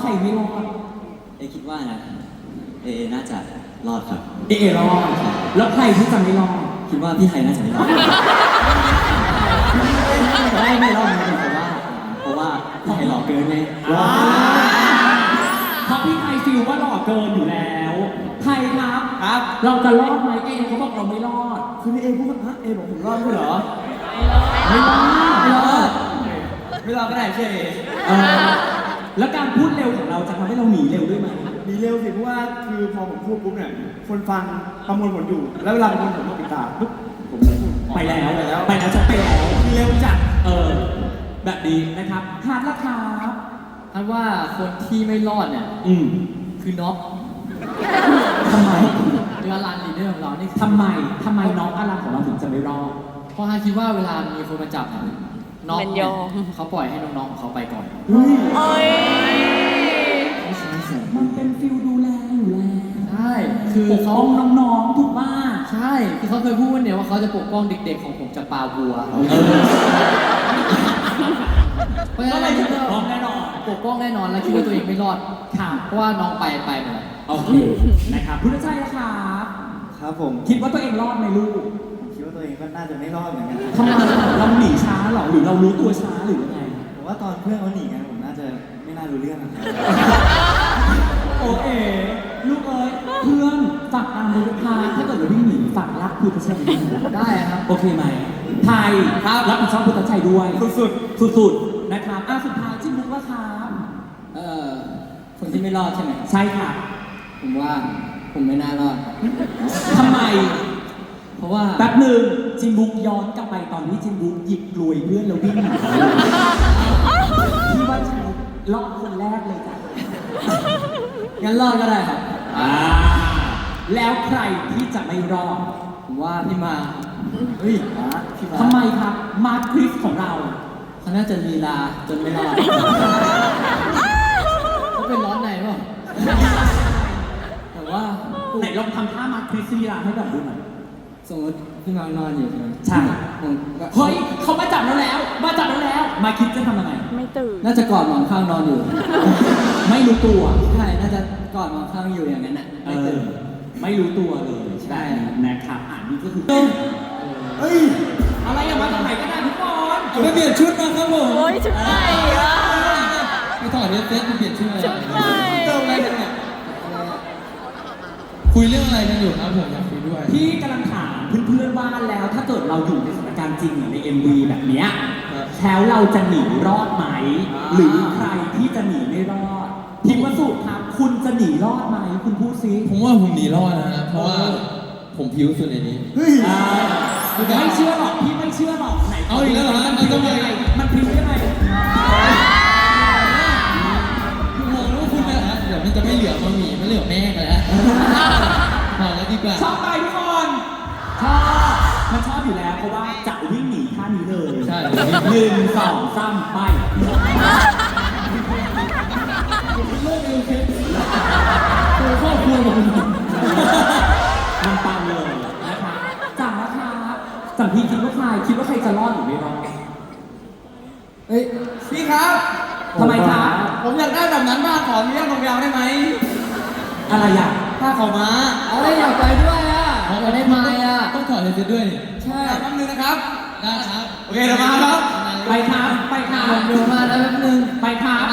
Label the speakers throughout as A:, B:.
A: ใครไม่รอด
B: เอคิดว่านะเอน่าจะรอดครับ
A: เอเอรอดแล้วใครที่จะไม่รอด
B: คิดว่าพี่ไทยน่าจะไม่รอดไม่ไม่รอดนะเพราะว่าเพราะว่าพี่ไทยหล่อเกินไง
A: เพราะพี่ไทยฟิลว่าหล่อเกินอยู่แล้วไทยครับ
C: ครับ
A: เราจะรอดไหมเอเขาบอกเราไม่รอด
C: คือนี่เอพูดว่าฮะเอบอกผมรอดด้วยเหรอ
A: ไม่รอด
C: ไม่รอดไม่รอดก็ได้เชื่อเอ
A: เออ แล้วการพูดเร็วของเราจะทำให้เราหนีเร็วด้วยไหม
C: มีเร็วสิเพราะว่าคือพอผมพูดปุ๊บเนี่ยคนฟังประมวลผลอยู่ แล้วเวลาประมวลผลมาปิดตาปุ๊บผมจะพูด
A: ไปแล้ว
C: ไปแล้ว
A: ไปแล้วจะไปแล้ว
C: มีเร็วจัด
A: เออ แบบนี้นะครับฮาร์ดละครับ
D: ท่านว่าคนที่ไม่รอดเนี่ย
A: อืม
D: คือน็อก
A: ทำไม
D: เรือรันลีดเดอร์ของเรานี่คือ
A: ทำไมทำไมน้องอารันของเราถึงจะไม่รอด
D: เพราะฮาคิดว่าเวลามีคนมาจับเนี่ย น็อก
E: มันย
D: เนี่ย
E: อม
D: เขาปล่อยให้น้องๆของเขาไปก่อน
E: โอ้ย
A: มันเป็นฟิลดูแลอยู่แล้ว
D: ใช่คือ
A: ปก
D: เขา
A: ป้องน้องๆถูกป่ะ
D: ใช่คือเขาเคยพูดเนี่ยว่าเขาจะปกป้องเด็กๆของผมจากปลาวัว
A: เออ
D: เพราะฉะ
A: ก็
D: นั้น
A: เลย
D: เรา
A: จะพร้อมแน่นอน
D: ปกป้องแน่นอนและคิดว่าตัวเองไม่รอด
A: ค่ะ
D: เพราะว่าน้องไปไปหมดแล้ว
A: โอเคนะครับพุทธชัยนะครับ
C: ครับผม
A: คิดว่าตัวเองรอดไหมลูก
C: ผมคิดว่า ตัวเองก็น่าจะไม่รอดเหมือนกัน
A: ทำไมเราหนีช้าเหรอหรือเรารู้ตัวช้าหรือยังไง
C: ผมว่าตอนเพื่อนเขาหนีกันผมน่าจะไม่น่ารู้เรื่องนะครับ
A: โอเคลูกเอ้ยเพื่อนฝากตามดูพาถ้าเกิดเราวิ่งหนีฝากรักพุทธชัยด้วยนะ
D: ได้ครับ
A: โอเคไหมไทยครับรับผิดชอบพุทธชัยด้วย
C: สุด
A: สุดๆนะครับอะสุดท้ายจิ้มมุกละครับ
D: เอ่อคนที่ไม่รอดใช่ไหม
A: ใช่ค่ะ
D: ผมว่าผมไม่น่ารอด
A: ทำไม
D: เพ ราะว่า
A: แป๊บหนึ่งจิมบุกย้อนกลับไปตอนที่จิมบุกหยิบกลวยเพื่อนแล้ววิ่งหนีพี่ว่าจิมบุกรอดคนแรกเลยจ้ะ
D: งั้นรอดก็ได้ครับ
A: อ่าแล้วใครที่จะไม่รอด
D: ผมว่าพี่มาเฮ้ยพี่มา
A: ทำไมครับ มาร์คคริสของเรา
D: เขาน่าจะลีลาจนไม่รอดเขาเป็นร้อนในเปล่าแต่ว่า
A: ไหนลองทำท่ามาร์คคริสลีลาให้แบบดูหน่อย
D: สมมติพี่มานอนอยู่ใช่ไหม
A: ใช่
D: ผมก็
A: เฮ้ยเขามาจับเราแล้ว มาจับเราแล้ว มาคิดจะทำยังไง
E: ไม่ตื่น
D: น่าจะกอดหมอนข้างนอนอยู่
A: ไม่รู้ตัว
D: ใช่ น่าจะกอดหมอนข้างอยู่อย่างนั้นน่ะ
A: เอ
D: ไม่
A: อ
D: ตื่น
A: ไม่รู้ตัวเลย
D: ใช่
A: นะครับอ่านนี่ก็คือ
C: เฮ้ย
A: อะไรอย่ามาจากไหนก็ได้ทุกคน
D: ไปเปลี่ยนชุดมาครับผม
E: โอ้ยชุดใหม่อะ
D: ไม่ต้องอ่านเฟซไปเปลี่ยนชุดอะไร
E: ชุดใหม่
D: คุยเรื่องอะไรกันอยู่ครับผมอยากคุยด้วย
A: พี่กำลังถามเพื่อนๆว่าแล้วถ้าเกิดเราอยู่ในสถานการณ์จริงใน MV แบบเนี้ยแล้วเราจะหนีรอดไหม หรือใครที่จะหนีไม่รอดพิมพ์วสุครับคุณจะหนีรอดไหมคุณพูดซิ
F: ผมว่าผมหนีรอดนะฮะเพราะว่าผมผิวสุดในนี้
C: เฮ้ย
A: อ่าไม่เชื่อหรอกพี่ไม่เชื่อหรอกไหน
F: เอาอีกแล้วเหรอ
A: มันพริ้วยังไงมันพริ้วยังไง
F: ผมมองแล้วว่าคุณนะฮะเดี๋ยวมันจะไม่เหลือบะหมี่ไม่เหลือแม่งแล้วพ อแล้วดีกว่า
A: ชอบไปทุกคนชอบมันชอบอยู่แล้วเพราะว่าจะวิ่งหนีท่านี้เลย
F: ใช่
A: หนึ่งสองสามไป
F: คือครอบครัวผม
A: มันปังเลยนะคะจังนะครับจังพี่คิดว่าใครคิดว่าใครจะรอดหรือไม่รอด
D: เฮ้ย
C: พี่ครับ
A: ทำไมครับ
C: ผมอยากได้แบบนั้นบ้างขออนุญาตลงยาวได้ไหม
A: อะไรอะ
C: ผ้าขาวม้า
D: เอาได้อยากไปด้วยอะอยากได้ไม้อะ
F: ต้องถอดเสื้อด้วยนี่
D: ใช่
C: แป๊บนึงนะครับ
F: ได้ครับ
C: โอเคเดี๋ยวมาครับ
A: ไปครับไปครับ
D: เดี๋ยวมาแล้วแป๊บนึง
A: ไปครับ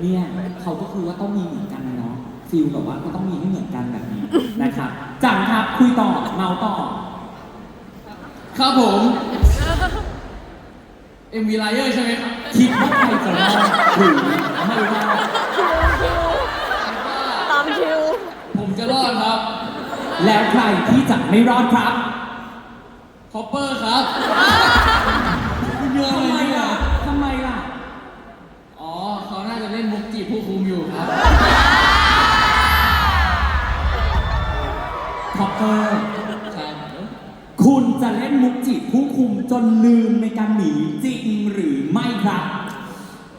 A: เนี่ยเขาก็คือว่าต้องมีเหมือนกันนะเนาะฟิลแบบว่าก็ต้องมีให้เหมือนกันแบบนี้นะครับจังครับคุยต่อเมาต่อ
D: ครับผม MV Liar ใช่ไหมครับ
A: คิดว่าใครจะรอดหรื อไม่รอด
E: ตามคิว
D: ผมจะรอดครับ
A: แล้วใครที่จะไม่รอดครับ
D: คอปเปอร์ครับ
A: ทำไมล่ะทำไมล่ะ
D: อ๋อ เขาน่าจะเล่นมุกจีบผู้คุมอยู่ครับ
A: คอปเปอร์
D: ครับ
A: คุณจะเล่นมุกจีบผู้คุมจนลืมในการหนีจริงหรือไม่ครับ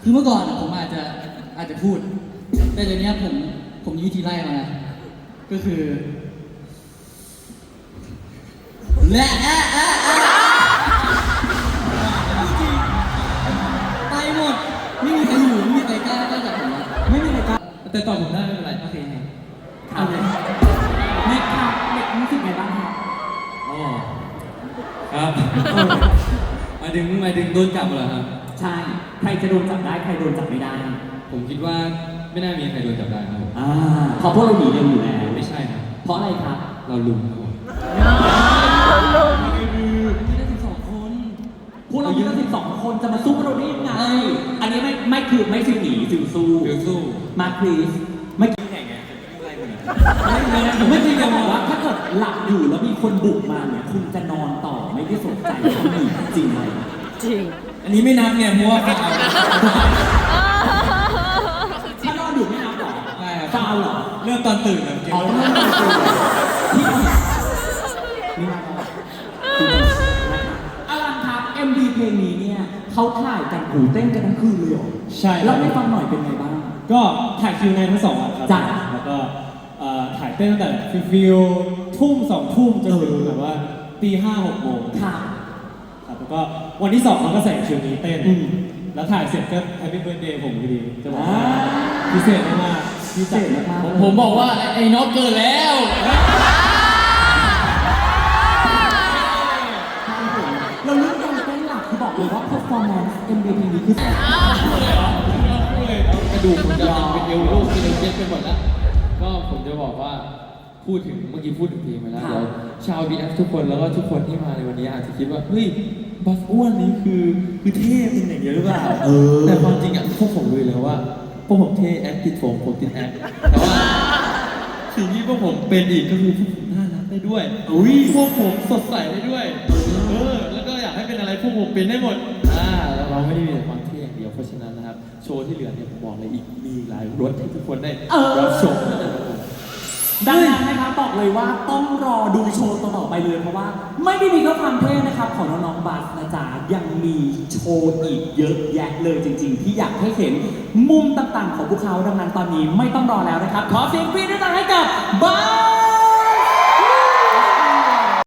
D: คือเมื่อก่อนอะผมอาจจะอาจจะพูด แต่เดี๋ยวนี้ผมผมมีวิธีไล่มาแล้วก็คือและแอะแอะแอะกล้ากล้าจับผมนะ
A: ไม่มีใครกล้า
F: แต่ตอบผมได้ไม่เป็นไร
D: โอเคครับ
A: เอาเลยเน็กครับเน็กรู้สึกไงบ้างครับ
F: อ๋อครับหมายถึงหมายถึงโดนจับเหรอครับ
A: ใช่ ใครจะโดนจับได้ใครโดนจับไม่ได้
F: ผมคิดว่าไม่น่ามีใครโดนจับได้ครับผม
A: อ่าเพราะพวกเราหนีเร็วอยู่แล้ว
F: ไม่ใช่ครับ
A: เพราะอะไรครับ
F: เราลุมครับผม
A: มีได้สิบสองคนพวกเรามีตั้งสิบสองคนจะมาสู้กับเราได้ยังไง อันนี้ไม่ไม่คือไม่ฟิลหนีฟิลสู้
F: เดี๋ยวสู้
A: มาคลีสเมื่อกี้ไงไงเมื่อกี้จะบอกว่าถ้าเกิดหลับอยู่แล้วมีคนบุกมาเนี่ยคุณจะนอนต่อไม่ได้สนใจเขาหนีจริงไหม
E: จริง
F: อันนี้ไม่นับไงเพราะว่าเขาเอา
A: ถ้านอนอยู่ไม่นับหรอ
F: ใช่ครับ
A: ฟาวเหรอ
F: เริ่มตอนตื่นครับเกม
A: อ๋อต้องเล่นตัวที่นี่มาครับอลันครับ MV เพลงนี้เนี่ยเขาถ่ายกันหูเต้นกันทั้งคืนเลยเหรอ
C: ใช่ครับ
A: แล้วให้ฟังหน่อยเป็นไงบ้าง
C: ก็ถ่ายคิวในทั้งสองวันครับ
A: จ้ะ
C: แล้วก็เอ่อถ่ายเต้นตั้งแต่ฟิลทุ่มสองทุ่มจนถึงแบบว่าตีห้าหกโมง
A: ค่ะ
C: ครับแล้วก็ วันที่สองเราก็ใส่ชุดนี้เต้น
A: อืม
C: แล้วถ่ายเสร็จก็แฮปปี้เบิร์ดเดย์ผมพอดีจะบอกว่า
A: อ่า
C: พิเศษมากๆที่จัด
A: พิเศษมาก
F: ผมผมบอกว่าไอ้น็อตเกินแล้ว
A: เราเลือกการเต้นหลักคือบอกเลยว่า performance MV เพลงนี้คือ
F: กระดูกผมจะเป็นเอวโลกที่เราเย็ดไปหมดแล้ว ก็ผมจะบอกว่าพูดถึงเมื่อกี้พูดถึงเพลงไปแล้วเดี๋ยวชาวบีเอฟทุกคนแล้วก็ทุกคนที่มาในวันนี้อาจจะคิดว่าเฮ้ย บัสอ้วนนี้คือคือเท่เป็นอย่างเดียวหรือเปล่า
A: เออ
F: แต่ความจริงอะพวกผมรู้อยู่แล้วว่าพวกผมเท่แอคติดผมผมติดแอคแต่ว่าสิ่งที่พวกผมเป็นอีกก็คือพวกผมน่ารักได้ด้วย
A: อุ้ย
F: พวกผมสดใสได้ด้วยเออแล้วก็อยากให้เป็นอะไรพวกผมเป็นได้หมดอ่าเราไม่ได้มีแต่ความเท่อย่างเดียวเพราะฉะนั้นนะครับโชว์ที่เหลือเนี่ยผมบอกเลยอีกมีหลายรสให้ทุกคนได้
A: เออ
F: รับชมนะครับผม
A: ดังนั้นนะครับบอกเลยว่าต้องรอดูโชว์ต่อไปเลยเพราะว่า ไม่ได้มีแค่ความเท่นะครับของน้องๆบัสนะจ๊ะยังมีโชว์อีกเยอะแยะเลยจริง ๆ ที่อยากให้เห็นมุมต่างๆ ของพวกเขาดังนั้นตอนนี้ไม่ต้องรอแล้วนะครับ ขอเสียงปรบมือด้วยนะให้กับบัส